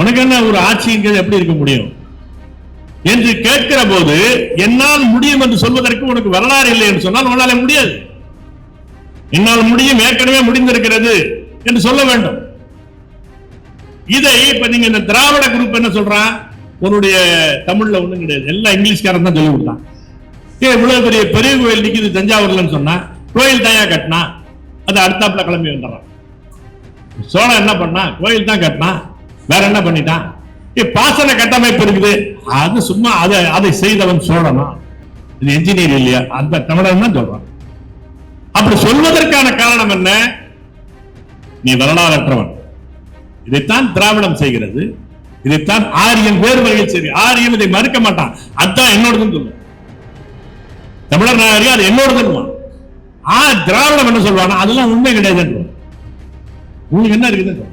உனக்கு என்ன ஒரு ஆட்சிங்கிறது எப்படி இருக்க முடியும்? என்று கேட்கிற போது என்னால் முடியும் என்று சொல்வதற்கு உனக்கு வரலாறு இல்லை என்று சொன்னால் உன்னால முடியாது. என்னால் முடியும் ஏற்கனவே முடிந்திருக்கிறது என்று சொல்ல வேண்டும். இதை இப்ப நீங்க இந்த திராவிட குரூப் என்ன சொல்றான் உன்னுடைய தமிழ்ல ஒண்ணும் கிடையாது. எல்லாம் இங்கிலீஷ்காரன் தான் சொல்லி கொடுத்தான். ஏ இவ்வளவு பெரிய பெரிய கோயில் நிக்குது தஞ்சாவூர்லன்னு சொன்னா கோயில் தாயா கட்டினா அது அடுத்தாப்புல கிளம்பி வந்துடுறான். சோழன் என்ன பண்ணா கோயில் தான் கட்டினா வேற என்ன பண்ணிட்டான்? ஏ, பாசன கட்டமைப்பு இருக்குது. அது சும்மா அதை அதை செய்தவன் சோழனா? இது என்ஜினியர் இல்லையா? அந்த தமிழன் தான் சொல்றான். அப்படி சொல்வதற்கான காரணம் என்ன? நீ வரலாறற்றவன். இதைத்தான் திராவிடம் செய்கிறது. இதைத்தான் ஆரியன் வேறு வகையில் சரி ஆரியன் இதை மறுக்க மாட்டான். அதான் என்னோடதுன்னு சொல்லுவான். தமிழர் நாகரி அது என்னோடதுன்னு ஆ திராவிடம் என்ன சொல்வானா அதெல்லாம் உண்மை கிடையாதுன்னு உங்களுக்கு என்ன இருக்குது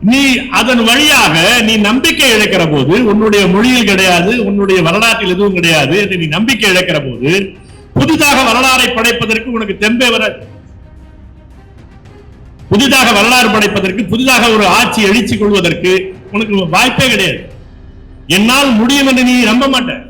நீ அதன் வழியாக நீ நம்பிக்கை இழக்கிற போது உன்னுடைய மொழியில் கிடையாது உன்னுடைய வரலாற்றில் எதுவும் கிடையாது என்று நீ நம்பிக்கை இழக்கிற போது புதிதாக வரலாறை படைப்பதற்கு உனக்கு தெம்பே வராது புதிதாக வரலாறு படைப்பதற்கு புதிதாக ஒரு ஆட்சி எழுச்சி கொள்வதற்கு உனக்கு வாய்ப்பே கிடையாது. என்னால் முடியும் என்று நீ நம்ப மாட்ட.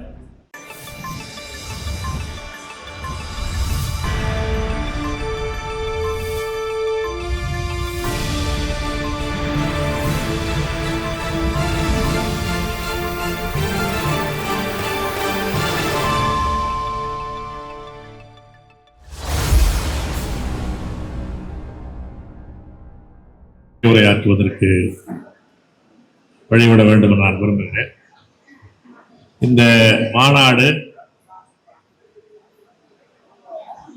உரையாற்றுவதற்கு வழிவிட வேண்டும் என நான் விரும்புகிறேன். இந்த மாநாடு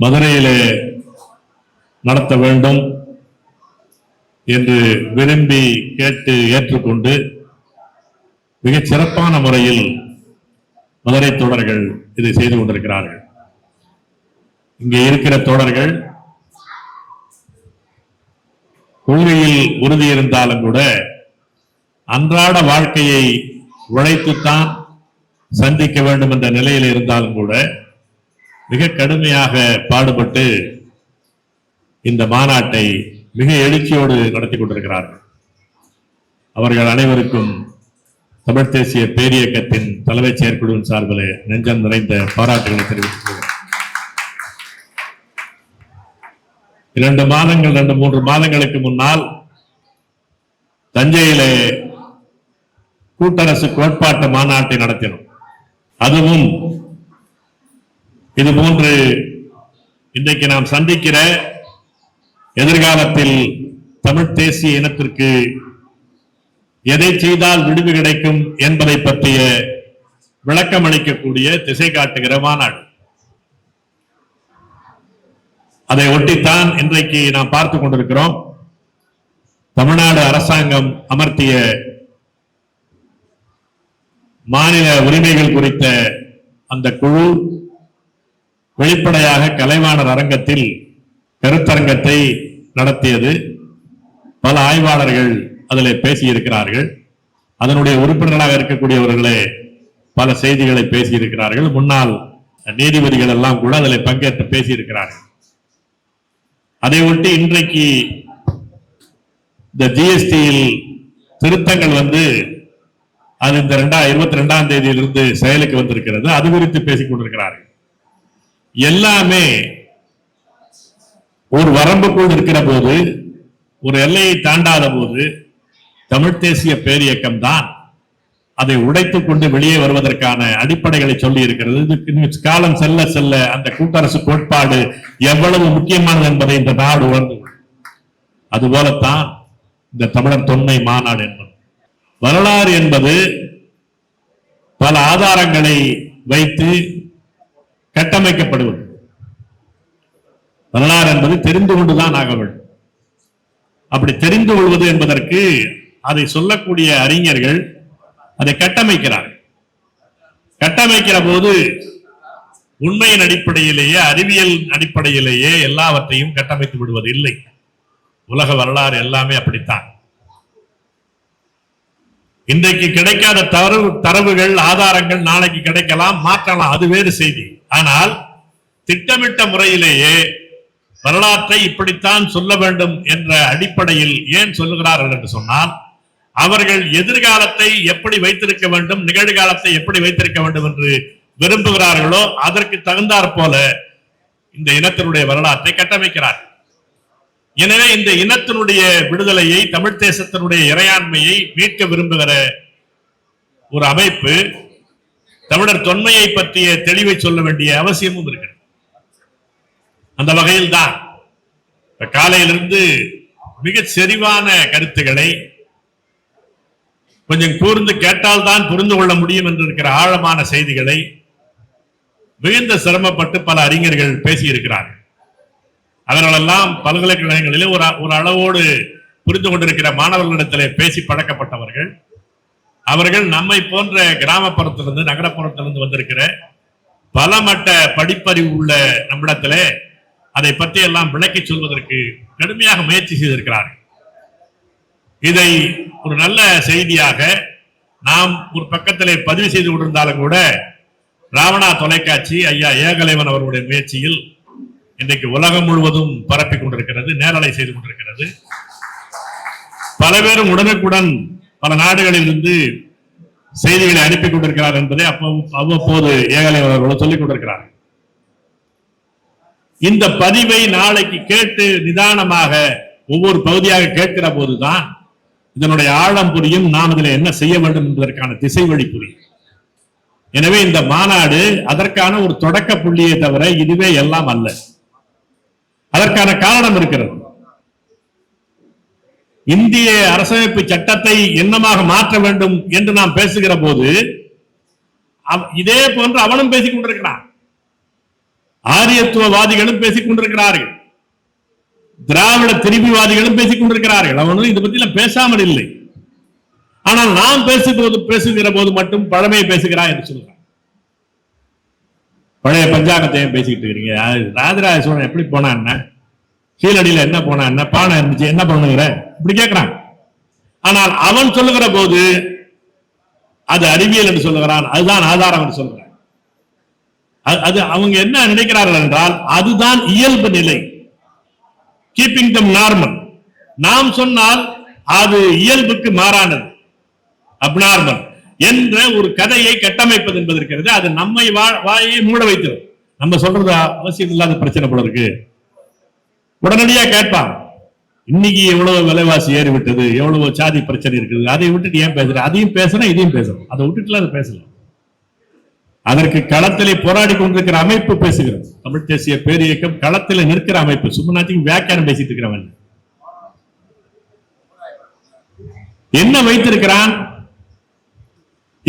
மதுரையிலே நடத்த வேண்டும் என்று விரும்பி கேட்டு ஏற்றுக்கொண்டு மிகச் சிறப்பான முறையில் மதுரை தோழர்கள் இதை செய்து கொண்டிருக்கிறார்கள். இங்கே இருக்கிற தோழர்கள் கொள்கையில் உறுதி இருந்தாலும் கூட அன்றாட வாழ்க்கையை உழைத்துத்தான் சந்திக்க வேண்டும் என்ற நிலையில் இருந்தாலும் கூட மிக கடுமையாக பாடுபட்டு இந்த மாநாட்டை மிக எழுச்சியோடு நடத்தி கொண்டிருக்கிறார்கள். அவர்கள் அனைவருக்கும் தமிழ் தேசிய பேரியக்கத்தின் தலைமைச் செயற்குழுவின் சார்பில் நெஞ்சம் நிறைந்த பாராட்டுகளை தெரிவித்துக் இரண்டு மாதங்கள் ரெண்டு மூன்று மாதங்களுக்கு முன்னால் தஞ்சையிலே கூட்டரசு கோட்பாட்டு மாநாட்டை நடத்தினோம். அதுவும் இது போன்று இன்றைக்கு நாம் சந்திக்கிற எதிர்காலத்தில் தமிழ் தேசிய இனத்திற்கு எதை செய்தால் விடுவு கிடைக்கும் என்பதை பற்றிய விளக்கம் அளிக்கக்கூடிய திசை காட்டுகிற மாநாடு. அதை ஒட்டித்தான் இன்றைக்கு நாம் பார்த்து கொண்டிருக்கிறோம். தமிழ்நாடு அரசாங்கம் அமர்த்திய மாநில உரிமைகள் குறித்த அந்த குழு வெளிப்படையாக கலைவாணர் அரங்கத்தில் கருத்தரங்கத்தை நடத்தியது. பல ஆய்வாளர்கள் அதில் பேசியிருக்கிறார்கள். அதனுடைய உறுப்பினர்களாக இருக்கக்கூடியவர்களே பல செய்திகளை பேசியிருக்கிறார்கள். முன்னாள் நீதிபதிகள் எல்லாம் கூட அதில் பங்கேற்று பேசியிருக்கிறார்கள். அதை ஒட்டி இன்றைக்கு இந்த ஜிஎஸ்டியில் திருத்தங்கள் வந்து அது இந்த ரெண்டா இருபத்தி ரெண்டாம் தேதியிலிருந்து செயலுக்கு வந்திருக்கிறது. அது குறித்து பேசிக் கொண்டிருக்கிறார்கள். எல்லாமே ஒரு வரம்புக்குள் இருக்கிற போது ஒரு எல்லையை தாண்டாத போது தமிழ் தேசிய பேரியக்கம் தான் அதை உடைத்துக் கொண்டு வெளியே வருவதற்கான அடிப்படைகளை சொல்லி இருக்கிறது காலம் செல்ல செல்ல அந்த கூட்டரசு கோட்பாடு எவ்வளவு முக்கியமானது என்பதை இந்த நாடு உணர்ந்து அதுபோலத்தான் இந்த தமிழர் தொன்மை மாநாடு என்பது வரலாறு என்பது பல ஆதாரங்களை வைத்து கட்டமைக்கப்படுவது. வரலாறு என்பது தெரிந்து கொண்டுதான் ஆக வேண்டும். அப்படி தெரிந்து கொள்வது என்பதற்கு அதை சொல்லக்கூடிய அறிஞர்கள் அதை கட்டமைக்கிறார். கட்டமைக்கிற போது உண்மையின் அடிப்படையிலேயே அறிவியல் அடிப்படையிலேயே எல்லாவற்றையும் கட்டமைத்து விடுவது இல்லை. உலக வரலாறு எல்லாமே அப்படித்தான். இன்றைக்கு கிடைக்காத தரவு தரவுகள் ஆதாரங்கள் நாளைக்கு கிடைக்கலாம் மாற்றலாம் அது வேறு செய்தி. ஆனால் திட்டமிட்ட முறையிலேயே வரலாற்றை இப்படித்தான் சொல்ல வேண்டும் என்ற அடிப்படையில் ஏன் சொல்லுகிறார்கள் என்று சொன்னால் அவர்கள் எதிர்காலத்தை எப்படி வைத்திருக்க வேண்டும் நிகழ்காலத்தை எப்படி வைத்திருக்க வேண்டும் என்று விரும்புகிறார்களோ அதற்கு தகுந்தாற் போல இந்த இனத்தினுடைய வரலாற்றை கட்டமைக்கிறார். எனவே இந்த இனத்தினுடைய விடுதலையை தமிழ் தேசத்தினுடைய இறையாண்மையை மீட்க விரும்புகிற ஒரு அமைப்பு தமிழர் தொன்மையை பற்றிய தெளிவை சொல்ல வேண்டிய அவசியமும் இருக்கிறது. அந்த வகையில் தான் காலையிலிருந்து மிகச் செறிவான கருத்துக்களை கொஞ்சம் கூர்ந்து கேட்டால்தான் புரிந்து கொள்ள முடியும் என்று இருக்கிற ஆழமான செய்திகளை மிகுந்த சிரமப்பட்டு பல அறிஞர்கள் பேசியிருக்கிறார்கள். அவர்களெல்லாம் பல்கலைக்கழகங்களிலே ஒரு ஒரு அளவோடு புரிந்து கொண்டிருக்கிற மாணவர்களிடத்திலே பேசி பழக்கப்பட்டவர்கள். அவர்கள் நம்மை போன்ற கிராமப்புறத்திலிருந்து நகரப்புறத்திலிருந்து வந்திருக்கிற பல மட்ட படிப்பறிவு உள்ள நம்மிடத்திலே அதை பற்றி எல்லாம் விளக்கி சொல்வதற்கு கடுமையாக முயற்சி செய்திருக்கிறார்கள். இதை ஒரு நல்ல செய்தியாக நாம் ஒரு பக்கத்திலே பதிவு செய்து கொண்டிருந்தாலும் கூட ராவணா தொலைக்காட்சி ஐயா ஏகலைவன் அவர்களுடைய முயற்சியில் இன்றைக்கு உலகம் முழுவதும் பரப்பிக் கொண்டிருக்கிறது நேரலை செய்து கொண்டிருக்கிறது. பல பேரும் உடனுக்குடன் பல நாடுகளில் இருந்து செய்திகளை அனுப்பி கொண்டிருக்கிறார் என்பதை அப்போ அவ்வப்போது ஏகலைவன் அவர்கள் சொல்லிக் கொண்டிருக்கிறார். இந்த பதிவை நாளைக்கு கேட்டு நிதானமாக ஒவ்வொரு பகுதியாக கேட்கிற போதுதான் இதனுடைய ஆழம் புரியும். நாம் இதில் என்ன செய்ய வேண்டும் என்பதற்கான திசை வழி புரியும். எனவே இந்த மாநாடு அதற்கான ஒரு தொடக்க புள்ளியை தவிர இதுவே எல்லாம் அல்ல. அதற்கான காரணம் இருக்கிறது. இந்திய அரசமைப்பு சட்டத்தை என்னமாக மாற்ற வேண்டும் என்று நாம் பேசுகிற போது இதே போன்று அவனும் பேசிக் கொண்டிருக்கிறான். ஆரியத்துவவாதிகளும் பேசிக் கொண்டிருக்கிறார்கள். திராவிட திரும்பிவாதிகளும் பேசிக் கொண்டிருக்கிறார்கள். அவனும் இதை பத்தி பேசாமல் இல்லை. ஆனால் நாம் பேசும்போது பேசுகிற போது மட்டும் பழமையை பேசுகிறான் என்று சொல்கிறான் பழைய பஞ்சாங்கத்தையும் பேசிக்கிட்டு இருக்கிறீங்க. ராஜராஜ சோழன் எப்படி போனா என்ன கீழடியில என்ன போனா என்ன பானை இருந்துச்சு என்ன பண்ணுகிற இப்படி கேட்கிறான் ஆனால் அவன் சொல்லுகிற போது அது அறிவியல் என்று சொல்லுகிறான் அதுதான் ஆதாரம் என்று சொல்லுகிறான் அது- அது அவங்க என்ன நினைக்கிறார்கள் என்றால் அதுதான் இயல்பு நிலை. கீப்பிங் தம் நார்மல் நாம் சொன்னால் அது இயல்புக்கு மாறானது. அப்நார்மல் என்ற ஒரு கதையை கட்டமைப்பது என்பது இருக்கிறது. அது நம்மை வா- வாயை மூட வைத்தது. நம்ம சொல்றது அவசியம் இல்லாத பிரச்சனை போல இருக்கு. உடனடியா கேட்பான். இன்னைக்கு எவ்வளவு விலைவாசி ஏறி விட்டது எவ்வளவு சாதி பிரச்சனை இருக்குது? அதை விட்டுட்டு ஏன் பேசுற? அதையும் பேசுறேன் இதையும் பேசுறோம் அதை விட்டுட்டுலாம் அதை பேசலாம். அதற்கு களத்திலே போராடி கொண்டிருக்கிற அமைப்பு பேசுகிறது. தமிழ் தேசிய பேரியக்கம் களத்தில் நிற்கிற அமைப்பு. சும்மநாச்சுக்கு வியாக்கியானம் பேசிட்டு இருக்கிறவன் என்ன வைத்திருக்கிறான்?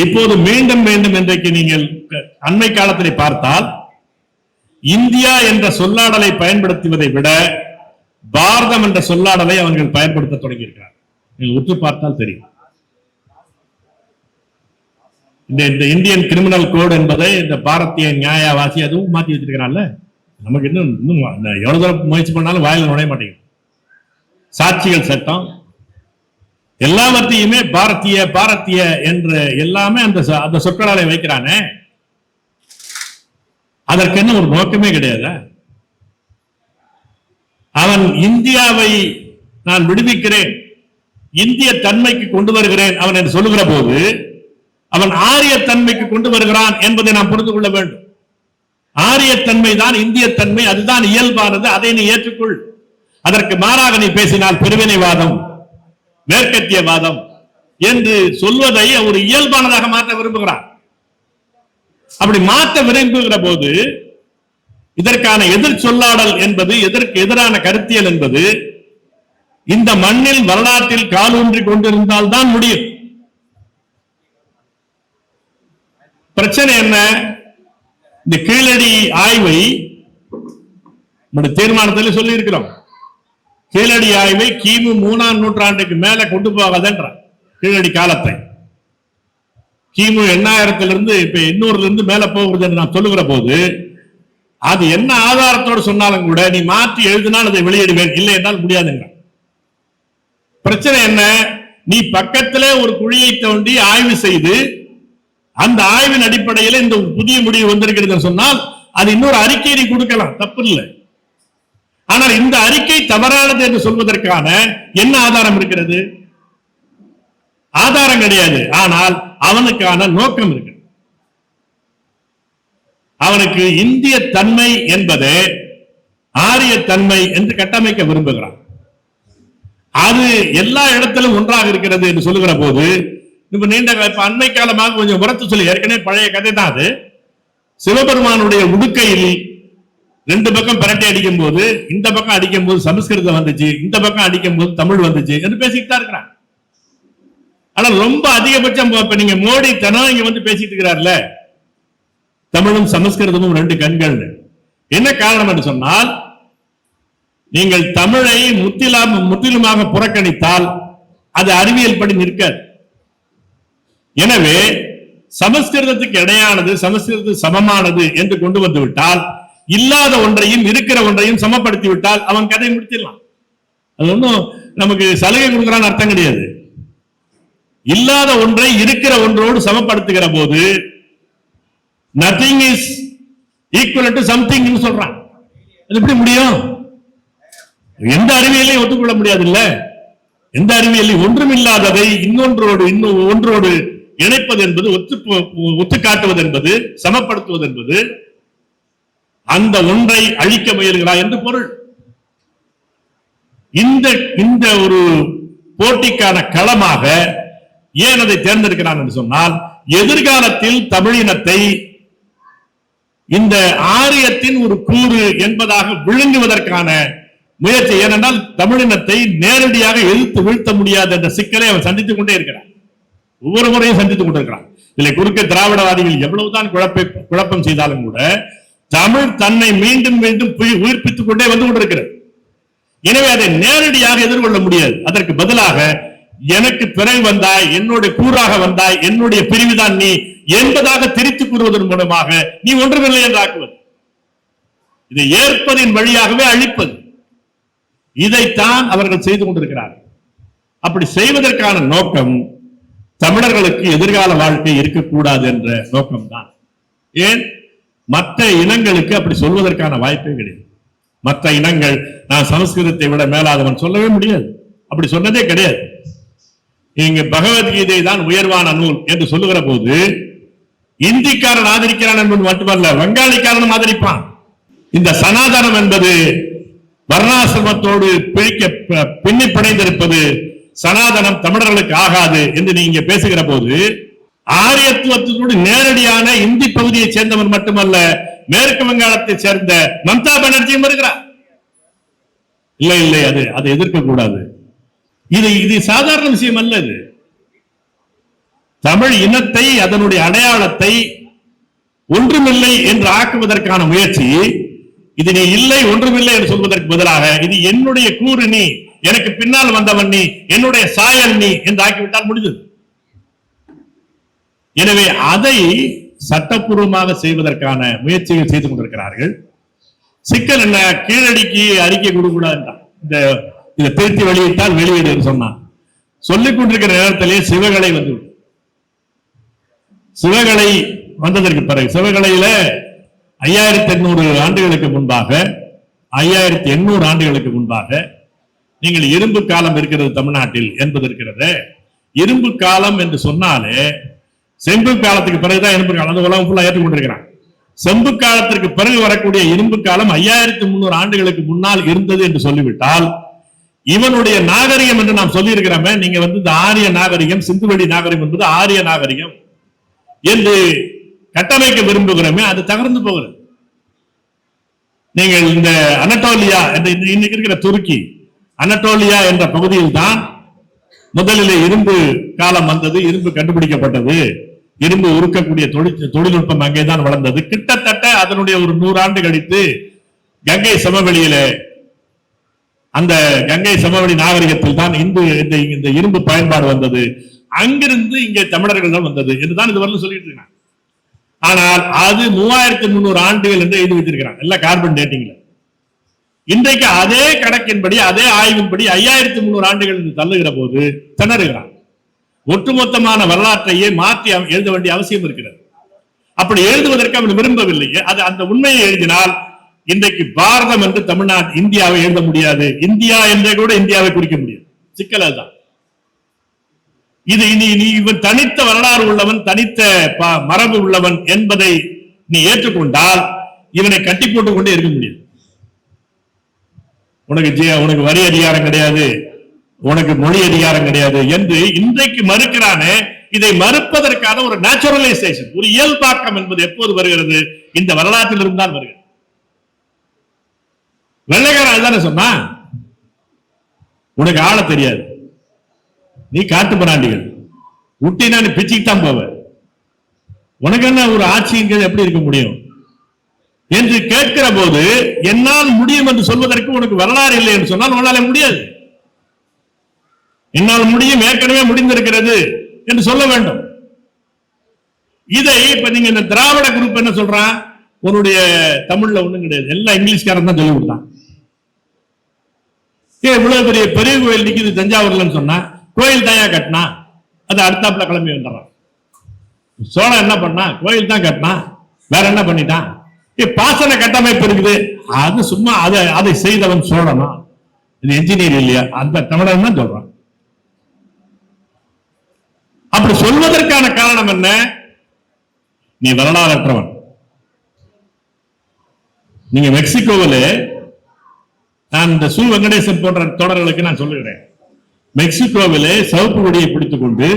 இப்போது மீண்டும் மீண்டும் இன்றைக்கு நீங்கள் அண்மை காலத்திலே பார்த்தால் இந்தியா என்ற சொல்லாடலை பயன்படுத்துவதை விட பாரதம் என்ற சொல்லாடலை அவர்கள் பயன்படுத்த தொடங்கியிருக்கிறார் நீங்கள் உற்று பார்த்தால் தெரியும். இந்த இந்த இந்தியன் கிரிமினல் கோடு என்பதை இந்த பாரதிய நியாயவாசி அதுவும் மாற்றி வச்சிருக்கிறான்ல? நமக்கு இன்னும் இன்னும் எவ்வளோ தூரம் முயற்சி பண்ணாலும் வாயில் நுழைய மாட்டேங்குது. சாட்சிகள் சட்டம். எல்லாவற்றையுமே பாரதிய பாரதிய என்று எல்லாமே அந்த சொ- அந்த சொற்களாலே வைக்கிறானே. அதற்கு என்ன ஒரு நோக்கமே கிடையாது. அவன் இந்தியாவை நான் விடுவிக்கிறேன். இந்திய தன்மைக்கு கொண்டு வருகிறேன் அவன் என்று சொல்லுகிற போது அவன் ஆரிய தன்மைக்கு கொண்டு வருகிறான் என்பதை நாம் புரிந்து கொள்ள வேண்டும். ஆரியத்தன்மை தான் இந்திய தன்மை அதுதான் இயல்பானது அதை நீ ஏற்றுக்கொள். அதற்கு மாறாக நீ பேசினால் பிரிவினைவாதம் மேற்கத்தியவாதம் என்று சொல்வதை ஒரு இயல்பானதாக மாற்ற விரும்புகிறான் அப்படி மாற்ற விரும்புகிற போது இதற்கான எதிர் சொல்லாடல் என்பது எதற்கு எதிரான கருத்தியல் என்பது இந்த மண்ணில் வரலாற்றில் காலூன்றி கொண்டிருந்தால் தான் முடியும். பிரச்சனை என்ன? இந்த கீழடி ஆய்வை நம்முடைய தீர்மானத்தில் சொல்லி இருக்கிறோம் கீழடி ஆய்வை கிமு மூணாம் நூற்றாண்டுக்கு மேல கொண்டு போகாதன்ற கீழடி காலத்தை. கிமு எண்ணாயிரத்திலிருந்து இப்ப எண்ணூறுல இருந்து மேல போகிறது நான் சொல்லுகிற போது அது என்ன ஆதாரத்தோடு சொன்னாலும் கூட நீ மாற்றி எழுதினால் அதை வெளியிடுவேன். இல்லை என்றால் முடியாதுங்க பிரச்சனை என்ன? நீ பக்கத்திலே ஒரு குழியை தோண்டி ஆய்வு செய்து அந்த ஆய்வின் அடிப்படையில் இந்த புதிய முடிவு வந்திருக்கிறது என்று சொன்னால் அது இன்னொரு அறிக்கையை கொடுக்கலாம். தப்பு இல்லை ஆனால் இந்த அறிக்கை தவறானது என்று சொல்வதற்கான என்ன ஆதாரம் இருக்கிறது? ஆதாரம் கிடையாது. ஆனால் அவனுக்கான நோக்கம் இருக்கு அவனுக்கு இந்திய தன்மை என்பது ஆரிய தன்மை என்று கட்டமைக்க விரும்புகிறான். அது எல்லா இடத்திலும் ஒன்றாக இருக்கிறது என்று சொல்லுகிற போது இப்ப நீண்ட கால- இப்ப அண்மை காலமாக கொஞ்சம் உரத்து சொல்லி ஏற்கனவே பழைய கதை தான் அது. சிவபெருமானுடைய உடுக்கையில் ரெண்டு பக்கம் பிரட்டை அடிக்கும் போது இந்த பக்கம் அடிக்கும் போது சமஸ்கிருதம் வந்துச்சு இந்த பக்கம் அடிக்கும் போது தமிழ் வந்துச்சு என்று பேசிட்டு தான் இருக்கிறான். ஆனா ரொம்ப அதிகபட்சம் இப்ப நீங்க மோடி தனம் இங்க வந்து பேசிட்டு இருக்கிறார்ல. தமிழும் சமஸ்கிருதமும் ரெண்டு கண்கள் என்ன காரணம் என்று சொன்னால் நீங்கள் தமிழை முற்றிலாம் முற்றிலுமாக புறக்கணித்தால் அது அறிவியல் படி நிற்காது. எனவே சமஸ்கிருதத்துக்கு இணையானது சமஸ்கிருதத்துக்கு சமமானது என்று கொண்டு வந்து விட்டால் இல்லாத ஒன்றையும் இருக்கிற ஒன்றையும் சமப்படுத்தி விட்டால் அவன் கதை முடிச்சிடலாம். அது ஒன்றும் நமக்கு சலுகை கொடுக்குறான்னு அர்த்தம் கிடையாது. இல்லாத ஒன்றை இருக்கிற ஒன்றோடு சமப்படுத்துகிற போது nothing is equal to something சொல்றான். அது எப்படி முடியும்? எந்த அறிவியலையும் ஒத்துக்கொள்ள முடியாது இல்ல எந்த அறிவியலையும் ஒன்றுமில்லாததை இன்னொன்றோடு இன்னும் ஒன்றோடு இணைப்பது என்பது ஒத்து ஒத்து காட்டுவது என்பது சமப்படுத்துவது என்பது அந்த ஒன்றை அழிக்க முயல்கிறாய் என்று பொருள். இந்த இந்த ஒரு போட்டிக்கான களமாக ஏன் அதை தேர்ந்தெடுக்கிறான் என்று சொன்னால் எதிர்காலத்தில் தமிழினத்தை இந்த ஆரியத்தின் ஒரு கூறு என்பதாக விழுங்குவதற்கான முயற்சி. ஏனென்றால் தமிழினத்தை நேரடியாக எதிர்த்து வீழ்த்த முடியாது என்ற சிக்கலை அவன் சந்தித்துக் கொண்டே இருக்கிறான். ஒவ்வொரு முறையும் சந்தித்துக் கொண்டிருக்கிறான் இதில் குறுக்க திராவிடவாதிகள் எவ்வளவுதான் குழப்ப குழப்பம் செய்தாலும் கூட தமிழ் தன்னை மீண்டும் மீண்டும் உயிர்ப்பித்துக் கொண்டே வந்து கொண்டிருக்கிறது. எனவே அதை நேரடியாக எதிர்கொள்ள முடியாது. அதற்கு பதிலாக எனக்கு பிறகு வந்தாய் என்னுடைய கூறாக வந்தாய் என்னுடைய பிரிவுதான் நீ என்பதாக திரித்து கூறுவதன் மூலமாக நீ ஒன்றுமில்லை என்று ஆக்குவது. இதை ஏற்பதின் வழியாகவே அழிப்பது. இதைத்தான் அவர்கள் செய்து கொண்டிருக்கிறார்கள். அப்படி செய்வதற்கான நோக்கம் தமிழர்களுக்கு எதிர்கால வாழ்க்கை இருக்கக்கூடாது என்ற நோக்கம்தான். ஏன்? மற்ற இனங்களுக்கு அப்படி சொல்வதற்கான வாய்ப்பே கிடையாது. மற்ற இனங்கள் நான் சமஸ்கிருதத்தை விட மேலாதவன் சொல்லவே முடியாது. அப்படி சொன்னதே கிடையாது. இங்க பகவத்கீதை தான் உயர்வான நூல் என்று சொல்லுகிற போது இந்திக்காரன் ஆதரிக்கிறான் என்பது மட்டுமல்ல வங்காளிக்காரனும் ஆதரிப்பான். இந்த சனாதனம் என்பது வர்ணாசிரமத்தோடு பிழிக்க ப- பின்னி பிணைந்திருப்பது சனாதனம் தமிழர்களுக்கு ஆகாது என்று நீங்க பேசுகிற போது ஆரியத்துவத்தோடு நேரடியான இந்தி பகுதியை சேர்ந்தவர் மட்டுமல்ல மேற்கு வங்காளத்தை சேர்ந்த மம்தா பானர்ஜியும் வருகிறார். இல்லை இல்லை அது அதை எதிர்க்க கூடாது. இது இது சாதாரண விஷயம் அல்ல இது. தமிழ் இனத்தை அதனுடைய அடையாளத்தை ஒன்றுமில்லை என்று ஆக்குவதற்கான முயற்சி இது நீ இல்லை ஒன்றுமில்லை என்று சொல்வதற்கு பதிலாக இது என்னுடைய கூறு நீ. எனக்கு பின்னால் வந்தவன் நீ என்னுடைய சாயல் நீ என்று ஆக்கிவிட்டால் முடிஞ்சது எனவே அதை சட்டப்பூர்வமாக செய்வதற்கான முயற்சிகள் செய்து கொண்டிருக்கிறார்கள். சிக்கல் என்ன? கீழடிக்கு அறிக்கை கொடுக்கூடாது இந்த இதை திருத்தி வெளியிட்டால் வெளியிடு சொன்னான். சொல்லிக் கொண்டிருக்கிற நேரத்திலே சிவகலை வந்து சிவகலை வந்ததற்கு பிறகு சிவகலையில ஐயாயிரத்தி எண்ணூறு ஆண்டுகளுக்கு முன்பாக ஐயாயிரத்தி எண்ணூறு ஆண்டுகளுக்கு முன்பாக நீங்கள் இரும்பு காலம் இருக்கிறது தமிழ்நாட்டில் என்பது இருக்கிறது. இரும்பு காலம் என்று சொன்னாலே செம்பு காலத்துக்கு பிறகுதான் இரும்பு காலம். அந்த உலகம் ஃபுல்லா ஏற்றுக்கொண்டிருக்கிறான் செம்பு காலத்திற்கு பிறகு வரக்கூடிய இரும்பு காலம் ஐயாயிரத்தி முன்னூறு ஆண்டுகளுக்கு முன்னால் இருந்தது என்று சொல்லிவிட்டால் இவனுடைய நாகரிகம் என்று நாம் சொல்லி இருக்கிறோமே நீங்க வந்து இந்த ஆரிய நாகரிகம் சிந்துவெளி நாகரிகம் என்பது ஆரிய நாகரிகம் என்று கட்டமைக்க விரும்புகிறோமே அது தகர்ந்து போகிறது. நீங்கள் இந்த அனட்டோலியா என்ற இன்னைக்கு இருக்கிற துருக்கி அனட்டோலியா என்ற பகுதியில் தான் முதலிலே இரும்பு காலம் வந்தது இரும்பு கண்டுபிடிக்கப்பட்டது. இரும்பு உருக்கக்கூடிய தொழில்நுட்பம் அங்கேதான் வளர்ந்தது. கிட்டத்தட்ட அதனுடைய ஒரு நூறு ஆண்டு கழித்து கங்கை சமவெளியில அந்த கங்கை சமவெளி நாகரிகத்தில் தான் இந்து இந்த இந்த இரும்பு பயன்பாடு வந்தது. அங்கிருந்து இங்கே தமிழர்கள் தான் வந்தது என்றுதான் இது சொல்லிட்டு இருக்காங்க. ஆனால் அது மூவாயிரத்தி முன்னூறு ஆண்டுகள் என்று எழுதி வச்சிருக்கிறாங்க எல்லாம் கார்பன் டேட்டிங்ல இன்றைக்கு அதே கணக்கின்படி அதே ஆய்வின்படி ஐயாயிரத்தி முன்னூறு ஆண்டுகள் தள்ளுகிற போது திணறுகிறான் ஒட்டுமொத்தமான வரலாற்றையே மாற்றி எழுத வேண்டிய அவசியம் இருக்கிறது. அப்படி எழுதுவதற்கு அவன் விரும்பவில்லை அது அந்த உண்மையை எழுதினால் இன்றைக்கு பாரதம் என்று தமிழ்நாடு இந்தியாவை எழுத முடியாது. இந்தியா என்றே கூட இந்தியாவை குறிக்க முடியாது. சிக்கல் அதுதான். இது இனி நீ இவன் தனித்த வரலாறு உள்ளவன் தனித்த ப- மரபு உள்ளவன் என்பதை நீ ஏற்றுக்கொண்டால் இவனை கட்டி போட்டுக் கொண்டே இருக்க முடியும் உனக்கு உனக்கு வரி அதிகாரம் கிடையாது. உனக்கு மொழி அதிகாரம் கிடையாது என்று இன்றைக்கு மறுக்கிறானே. இதை மறுப்பதற்கான ஒரு நேச்சுரலைசேஷன் ஒரு இயல்பாக்கம் என்பது எப்போது வருகிறது? இந்த வரலாற்றில் இருந்தால் வருகிறது. வெள்ளைக்காரன் அதுதானே சொன்னா? உனக்கு ஆள தெரியாது. நீ காட்டு பிராண்டிகள். விட்டினா நீ பிச்சுக்கு தான் போவ. உனக்கு என்ன ஒரு ஆட்சிங்கிறது எப்படி இருக்க முடியும்? என்று கேட்கிற போது என்னால் முடியும் என்று சொல்வதற்கு உனக்கு வரலாறு இல்லை என்று சொன்னால் உன்னால முடியாது. என்னால் முடியும் ஏற்கனவே முடிந்திருக்கிறது என்று சொல்ல வேண்டும். இதை இப்ப நீங்க இந்த திராவிட குரூப் என்ன சொல்றான் உன்னுடைய தமிழ்ல ஒண்ணும் கிடையாது. எல்லாம் இங்கிலீஷ்காரன் தான் சொல்லி கொடுத்தான். ஏன் இவ்வளவு பெரிய பெரிய கோயில் நிக்குது தஞ்சாவூர்லன்னு சொன்னா கோயில் தாயா கட்டினா அது அடுத்தாப்புல கிளம்பி வந்துடுறான். சோழன் என்ன பண்ணா கோயில் தான் கட்டினா வேற என்ன பண்ணிட்டான்? பாசன கட்டமைப்பு இருக்குது. அது சும்மா அதை அதை செய்தவன் சோழனா? இது என்ஜினியர் இல்லையா? அந்த தமிழன் தான் சொல்றான். அப்படி சொல்வதற்கான காரணம் என்ன? நீ வரலாறற்றவன் நீங்க மெக்சிகோவில் நான் இந்த சு வெங்கடேசன் போன்ற தொடர்களுக்கு நான் சொல்லுகிறேன். மெக்சிகோவிலே சவுப்பு கொடியை பிடித்துக் கொண்டு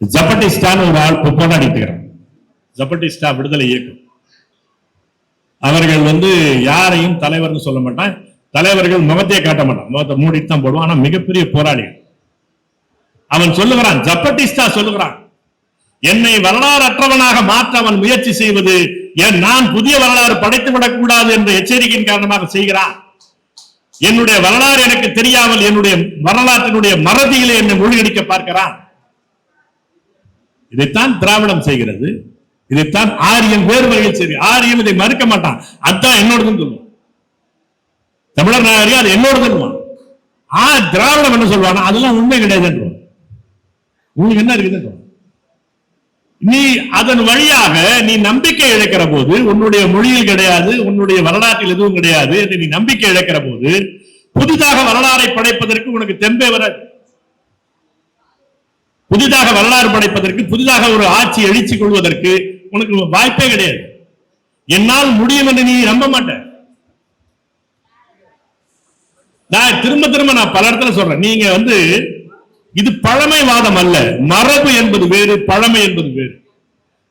ஜப்பட்டிஸ்டான் ஒரு ஆள் போராடிட்டு இருக்கிறான். ஜப்பட்டிஸ்டா விடுதலை இயக்கம். அவர்கள் வந்து யாரையும் தலைவர்னு சொல்ல மாட்டான் தலைவர்கள் முகத்தையே காட்ட மாட்டான் முகத்தை மூடிட்டு தான் போடுவான் ஆனா மிகப்பெரிய போராளிகள். அவன் சொல்லுகிறான் ஜப்பட்டிஸ்டா சொல்லுகிறான் என்னை வரலாறற்றவனாக மாற்ற அவன் முயற்சி செய்வது ஏன் நான் புதிய வரலாறு படைத்து விடக்கூடாது என்ற எச்சரிக்கையின் காரணமாக செய்கிறான். என்னுடைய வரலாறு எனக்கு தெரியாமல் என்னுடைய வரலாற்றினுடைய மறதியிலே என்னை மூழ்கடிக்க பார்க்கிறான். இதைத்தான் திராவிடம் செய்கிறது. இதைத்தான் ஆரியன் வேறு வகையில் செய்தி ஆரியன் இதை மறுக்க மாட்டான். அதான் என்னோடதுன்னு சொல்லுவான். தமிழர் நாகரிகம் அது என்னோடதுன்னு ஆ திராவிடம் என்ன சொல்லுவானா அதெல்லாம் உண்மை கிடையாதுன்றான் உங்களுக்கு என்ன இருக்குதுன்னு நீ அதன் வழியாக நீ நம்பிக்கை இழக்கிற போது உன்னுடைய மொழியில் கிடையாது உன்னுடைய வரலாற்றில் எதுவும் கிடையாது என்று நீ நம்பிக்கை இழக்கிற போது புதிதாக வரலாறை படைப்பதற்கு உனக்கு தெம்பே வராது. புதிதாக வரலாறு படைப்பதற்கு புதிதாக ஒரு ஆட்சி எழுச்சி கொள்வதற்கு உனக்கு வாய்ப்பே கிடையாது. என்னால் முடியும் என்று நீ நம்ப மாட்ட. நான் திரும்ப திரும்ப நான் பல இடத்துல சொல்றேன். நீங்க வந்து இது பழமைவாதம் அல்ல. மரபு என்பது வேறு பழமை என்பது வேறு.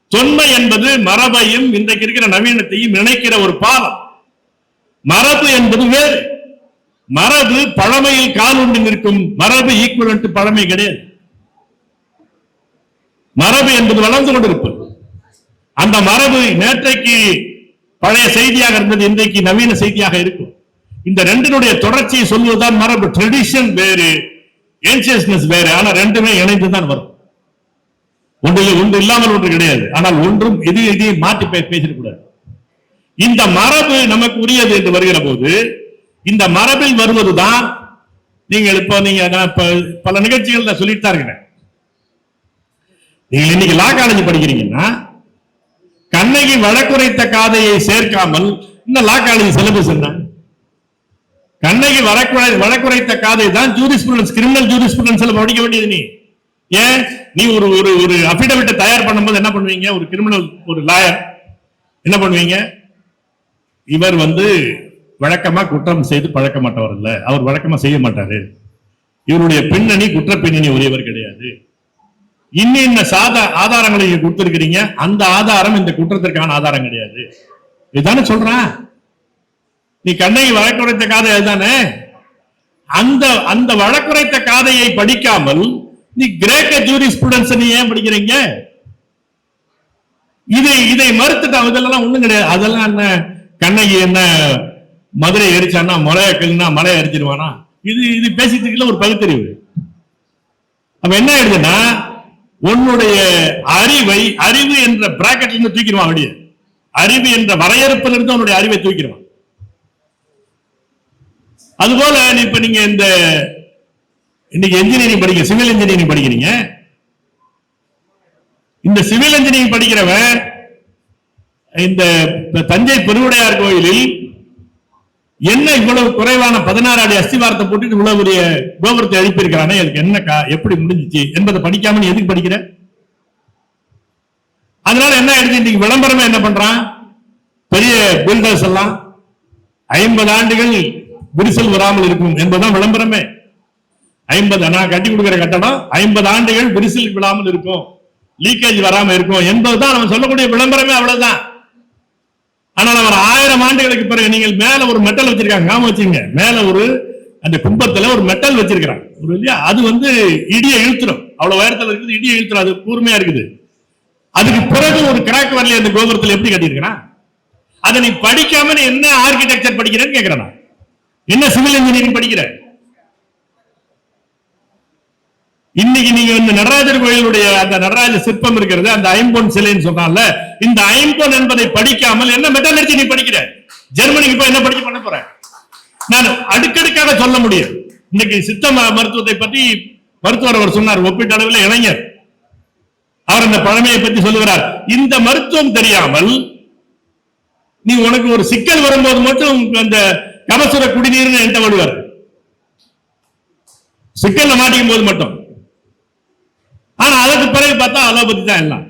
தொன்மை என்பது மரபையும் இன்றைக்கு இருக்கிற நவீனத்தையும் நினைக்கிற ஒரு பாலம். மரபு என்பது வேறு. மரபு பழமையில் காலூன்றி நிற்கும். மரபு ஈக்குவல் பழமை கிடையாது. மரபு என்பது வளர்ந்து கொண்டு அந்த மரபு நேற்றைக்கு பழைய செய்தியாக இருந்தது இன்றைக்கு நவீன செய்தியாக இருக்கும். இந்த ரெண்டினுடைய தொடர்ச்சியை சொல்வதுதான் மரபு. ட்ரெடிஷன் வேறு ஏன்சியஸ்னஸ் வேறு. ஆனா ரெண்டுமே இணைந்து தான் வரும். ஒன்றில் ஒன்று இல்லாமல் ஒன்று கிடையாது. ஆனால் ஒன்றும் எது எதையும் மாற்றி பே- பேசிடக்கூடாது. இந்த மரபு நமக்கு உரியது என்று வருகிற போது இந்த மரபில் வருவதுதான் நீங்கள் இப்போ நீங்க நான் பல நிகழ்ச்சிகள் நான் சொல்லிட்டு தான் இருக்கிறேன். நீங்கள் இன்னைக்கு லா காலேஜ் படிக்கிறீங்கன்னா கண்ணகி வழக்குரைத்த காதையை சேர்க்காமல் இந்த லா காலேஜ் சிலபஸ் என்ன? கண்ணகி வழக்குரை வழக்குரைத்த காதை தான் ஜூரிஸ்பிரன்ஸ் கிரிமினல் ஜூரிஸ்பிரன்ஸ்ல படிக்க வேண்டியது நீ. ஏன்? நீ ஒரு ஒரு ஒரு அபிடவிட்டை தயார் பண்ணும்போது என்ன பண்ணுவீங்க? ஒரு கிரிமினல் ஒரு லாயர் என்ன பண்ணுவீங்க? இவர் வந்து வழக்கமா குற்றம் செய்து பழக்கமாட்டவர் இல்லை. அவர் வழக்கமா செய்ய மாட்டாரு. இவருடைய பின்னணி குற்ற பின்னணி உரியவர் கிடையாது. இன்ன சாத ஆதாரங்களை கொடுத்திருக்கிறீங்க. அந்த ஆதாரம் இந்த குற்றத்திற்கான ஆதாரம் கிடையாது. இதுதானே சொல்றான். நீ கண்ணகி வழக்குரைத்த காதை அதுதானே? அந்த அந்த வழக்குரைத்த காதையை படிக்காமல் நீ கிரேக்க ஜூரி ஸ்டூடெண்ட்ஸ் நீ ஏன் படிக்கிறீங்க? இதை இதை மறுத்துட்டான் இதெல்லாம் ஒண்ணும் கிடையாது. அதெல்லாம் என்ன கண்ணகி என்ன மதுரை எரிச்சானா மலையை கல்லுனா மலையை எரிச்சிருவானா இது இது பேசிட்டு ஒரு பகுத்தறிவு. அப்ப என்ன ஆயிடுதுன்னா உன்னுடைய அறிவை அறிவு என்ற பிராக்கெட்ல இருந்து தூக்கிடுவான் அப்படியே. அறிவு என்ற வரையறுப்பில் இருந்து உன்னுடைய அறிவை தூக்கிடுவான். அதுபோல இப்ப நீங்க இந்த இன்னைக்கு இன்ஜினியரிங் படிக்க சிவில் இன்ஜினியரிங் படிக்கிறீங்க. இந்த சிவில் இன்ஜினியரிங் படிக்கிறவன் இந்த தஞ்சை பெருவுடையார் கோயிலில் என்ன இவ்வளவு குறைவான பதினாறு அடி அஸ்திவாரத்தை போட்டு இவ்வளவு பெரிய கோபுரத்தை எழுப்பியிருக்கிறானே? அதுக்கு என்ன எப்படி முடிஞ்சிச்சு? என்பதை படிக்காம நீ எதுக்கு படிக்கிற? அதனால என்ன ஆயிடுச்சு? இன்னைக்கு விளம்பரமே என்ன பண்றான்? பெரிய பில்டர்ஸ் எல்லாம் ஐம்பது ஆண்டுகள் விரிசல் வராமல் இருக்கும் என்பதுதான் விளம்பரமே. ஐம்பது நான் கட்டி கொடுக்கிற கட்டடம் ஐம்பது ஆண்டுகள் விரிசல் விழாமல் இருக்கும் லீக்கேஜ் வராமல் இருக்கும் என்பதுதான் நம்ம சொல்லக்கூடிய விளம்பரமே அவ்வளவுதான். ஆனால் அவர் ஆயிரம் ஆண்டுகளுக்கு பிறகு நீங்கள் மேல ஒரு மெட்டல் வச்சிருக்காங்க. ஞாபகம் வச்சுங்க. மேல ஒரு அந்த கும்பத்துல ஒரு மெட்டல் வச்சிருக்கிறாங்க ஒரு இல்லையா? அது வந்து இடியை இழுத்துரும். அவ்வளவு உயரத்துல இருக்குது இடியை இழுத்துரும். அது கூர்மையா இருக்குது. அதுக்கு பிறகு ஒரு கிராக் வரல அந்த கோபுரத்துல எப்படி கட்டியிருக்கிறான் அதை நீ படிக்காம நீ என்ன ஆர்கிடெக்சர் படிக்கிறேன்னு கேட்கிறேன் நான். என்ன சிவில் இன்ஜினியரிங் படிக்கிற? இன்னைக்கு நீங்க இந்த நடராஜர் கோயிலுடைய அந்த நடராஜ சிற்பம் இருக்கிறது அந்த ஐம்பொன் சிலைன்னு சொன்னால இந்த ஐம்பொன் என்பதை படிக்காமல் என்ன மெட்டாலஜி நீ படிக்கிற? ஜெர்மனிக்கு போய் என்ன படிக்க பண்ண போற? நான் அடுக்கடுக்காக சொல்ல முடியும். இன்னைக்கு சித்த மருத்துவத்தை பற்றி மருத்துவர் அவர் சொன்னார் ஒப்பீட்டளவில் இளைஞர். அவர் அந்த பழமையை பற்றி சொல்லுகிறார். இந்த மருத்துவம் தெரியாமல் நீ உனக்கு ஒரு சிக்கல் வரும்போது மட்டும் அந்த கபசுர குடிநீர்னு என்கிட்ட வருவார். சிக்கல்ல மாட்டிக்கும் போது மட்டும். அதுக்கு பிறகு பார்த்தா அலோபதி தான் எல்லாம்.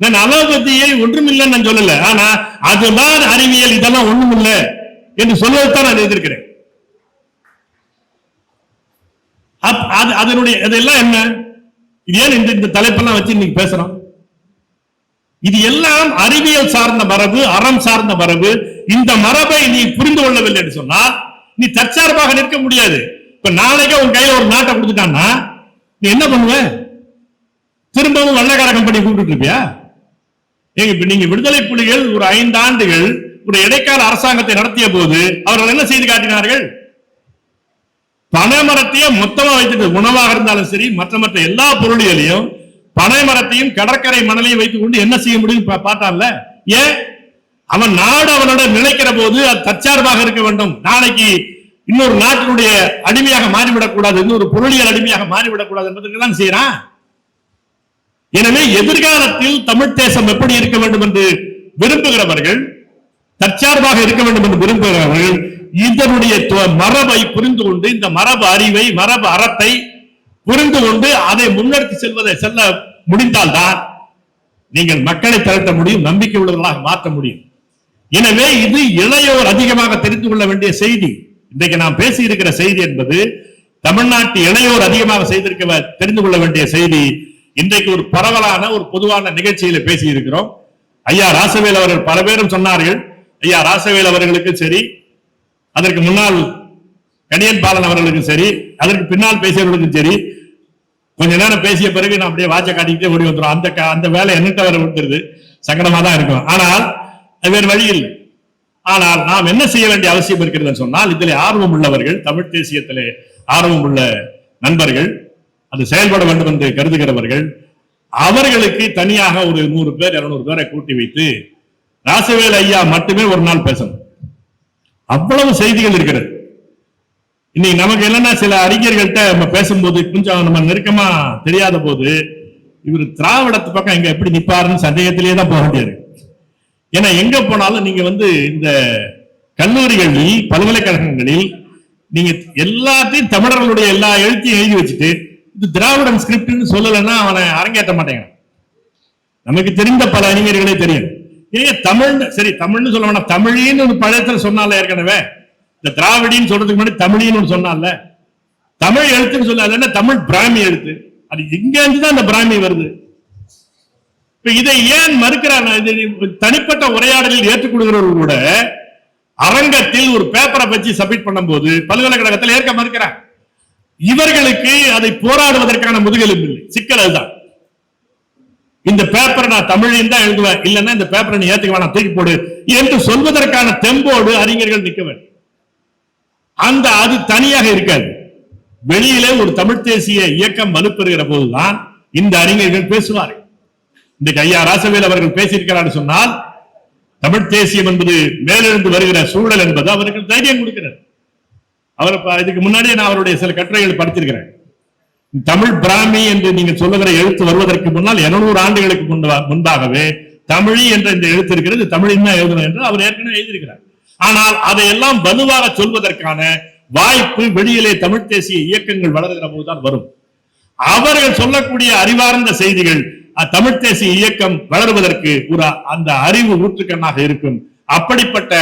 நான் அலோபதியை ஒன்றுமில்லைன்னு நான் சொல்லல. ஆனா அதுதான் அறிவியல் இதெல்லாம் ஒண்ணுமில்ல என்று சொல்வதுதான் நான் எதிர்க்கிறேன் அப்- அது அதனுடைய அதெல்லாம் என்ன? இது ஏன் இந்த இந்த தலைப்பெல்லாம் வச்சு இன்னைக்கு பேசுறோம்? இது எல்லாம் அறிவியல் சார்ந்த மரபு அறம் சார்ந்த மரபு. இந்த மரபை நீ புரிந்து கொள்ளவில்லை என்று சொன்னால் நீ தற்சார்பாக நிற்க முடியாது. இப்ப நாளைக்கே உன் கையில ஒரு நாட்டை கொடுத்துட்டான்னா நீ என்ன பண்ணுவ? திரும்பவும் வெள்ளக்கார கம்பெனி கூப்பிட்டு இருப்பியா? ஏங்க இப்ப நீங்க விடுதலை புலிகள் ஒரு ஐந்து ஆண்டுகள் ஒரு இடைக்கால அரசாங்கத்தை நடத்திய போது அவர்கள் என்ன செய்து காட்டினார்கள்? பனைமரத்தையும் மொத்தமா வைத்துட்டு உணவாக இருந்தாலும் சரி மற்ற மற்ற எல்லா பொருளிகளையும் பனைமரத்தையும் கடற்கரை மணலையும் வைத்துக் கொண்டு என்ன செய்ய முடியும் பா- பார்த்தான்ல? ஏன் அவன் நாடு அவனோட நினைக்கிற போது அது தற்சார்பாக இருக்க வேண்டும். நாளைக்கு இன்னொரு நாட்டினுடைய அடிமையாக மாறிவிடக் கூடாது இன்னொரு பொருளியல் அடிமையாக மாறிவிடக் கூடாது என்பதற்கு தான் செய்யறான். எனவே எதிர்காலத்தில் தமிழ் தேசம் எப்படி இருக்க வேண்டும் என்று விரும்புகிறவர்கள் தற்சார்பாக இருக்க வேண்டும் என்று விரும்புகிறவர்கள் இதனுடைய மரபை புரிந்து கொண்டு இந்த மரபு அறிவை மரபு அறத்தை புரிந்து கொண்டு அதை முன்னெடுத்து செல்வதை செல்ல முடிந்தால்தான் நீங்கள் மக்களை திரட்ட முடியும் நம்பிக்கை உள்ளவர்களாக மாற்ற முடியும். எனவே இது இளையோர் அதிகமாக தெரிந்து கொள்ள வேண்டிய செய்தி. இன்றைக்கு நாம் பேசி இருக்கிற செய்தி என்பது தமிழ்நாட்டு இளையோர் அதிகமாக செய்திருக்க தெரிந்து கொள்ள வேண்டிய செய்தி. இன்றைக்கு ஒரு பரவலான ஒரு பொதுவான நிகழ்ச்சியில பேசி இருக்கிறோம் ஐயா ராசவேல் அவர்கள் பல பேரும் சொன்னார்கள். ஐயா ராசவேல் அவர்களுக்கு சரி அதற்கு முன்னால் கணியன் பாலன் அவர்களுக்கும் சரி அதற்கு பின்னால் பேசியவர்களுக்கும் சரி கொஞ்ச நேரம் பேசிய பிறகு நான் அப்படியே வாட்சை காட்டிக்கிட்டே ஓடி வந்துடும் அந்த க- அந்த வேலை என்னட்ட வர விட்டுருது சங்கடமா தான் இருக்கும். ஆனால் அது வேறு வழி இல்லை. ஆனால் நாம் என்ன செய்ய வேண்டிய அவசியம் இருக்கிறது சொன்னால் இதில் ஆர்வம் உள்ளவர்கள் தமிழ் தேசியத்திலே ஆர்வம் உள்ள நண்பர்கள் அது செயல்பட வேண்டும் என்று கருதுகிறவர்கள் அவர்களுக்கு தனியாக ஒரு நூறு பேர் இருநூறு பேரை கூட்டி வைத்து ராசவேல் ஐயா மட்டுமே ஒரு நாள் பேசணும். அவ்வளவு செய்திகள் இருக்கிறது. இன்னைக்கு நமக்கு என்னன்னா சில அறிஞர்கள்ட்ட நம்ம பேசும்போது கொஞ்சம் நம்ம நெருக்கமா தெரியாத போது இவர் திராவிடத்து பக்கம் எங்க எப்படி நிப்பாருன்னு சந்தேகத்திலேயே தான் போக வேண்டியது ஏன்னா எங்க போனாலும் நீங்க வந்து இந்த கல்லூரிகளில் பல்கலைக்கழகங்களில் நீங்க எல்லாத்தையும் தமிழர்களுடைய எல்லா எழுத்தையும் எழுதி வச்சுட்டு இது திராவிடம் ஸ்கிரிப்ட்னு சொல்லலைன்னா அவனை அரங்கேற்ற மாட்டேங்கிறான் நமக்கு தெரிந்த பல அறிஞர்களே தெரியும். ஏன் தமிழ் சரி தமிழ்னு சொல்ல வேணாம். தமிழின்னு ஒரு பழத்தில் சொன்னால ஏற்கனவே. இந்த திராவிடின்னு சொல்றதுக்கு முன்னாடி தமிழின்னு ஒன்று சொன்னால தமிழ் எழுத்துன்னு சொல்ல தமிழ் பிராமி எழுத்து. அது இங்க இருந்து தான் அந்த பிராமி வருது. இப்ப இதை ஏன் மறுக்கிறார்? இது தனிப்பட்ட உரையாடலில் ஏற்றுக்கொள்கிறவர்கள் கூட அரங்கத்தில் ஒரு பேப்பரை வச்சு சப்மிட் பண்ணும்போது பல்கலைக்கழகத்தில் ஏற்க மறுக்கிறார். இவர்களுக்கு அதை போராடுவதற்கான முதுகெலும்பு இல்லை. சிக்கல் அதுதான். இந்த பேப்பரை நான் தமிழையும் தான் எழுதுவேன். இல்லைன்னா இந்த பேப்பரை நீ ஏத்துக்க வேணாம் தூக்கி போடு என்று சொல்வதற்கான தெம்போடு அறிஞர்கள் நிற்க வேண்டும். அந்த அது தனியாக இருக்காது. வெளியிலே ஒரு தமிழ் தேசிய இயக்கம் வலுப்பெறுகிற போதுதான் இந்த அறிஞர்கள் பேசுவார்கள். இன்றைக்கு ஐயா ராசவேல் அவர்கள் பேசியிருக்கிறார் சொன்னால் தமிழ் தேசியம் என்பது மேலிருந்து வருகிற சூழல் என்பது அவருக்கு தைரியம் கொடுக்கிறது. அவர் இதுக்கு முன்னாடியே நான் அவருடைய சில கட்டுரைகள் படிச்சிருக்கிறேன் தமிழ் பிராமி என்று நீங்க சொல்லுகிற எழுத்து வருவதற்கு முன்னால் 200 ஆண்டுகளுக்கு முன்பாகவே தமிழி என்ற இந்த எழுத்து இருக்கிறது தமிழின் தான் எழுதணும் என்று அவர் ஏற்கனவே எழுதியிருக்கிறார். ஆனால் அதையெல்லாம் வலுவாக சொல்வதற்கான வாய்ப்பு வெளியிலே தமிழ் தேசிய இயக்கங்கள் வளர்கிற போதுதான் வரும். அவர்கள் சொல்லக்கூடிய அறிவார்ந்த செய்திகள் தமிழ் தேசிய இயக்கம் வளருவதற்கு ஒரு அந்த அறிவு ஊற்றுக்கண்ணாக இருக்கும். அப்படிப்பட்ட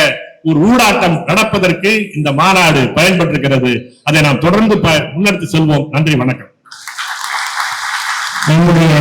ஒரு ஊடாட்டம் நடப்பதற்கு இந்த மாநாடு பயன்பட்டிருக்கிறது. அதை நாம் தொடர்ந்து முன்னெடுத்து செல்வோம். நன்றி வணக்கம். நம்முடைய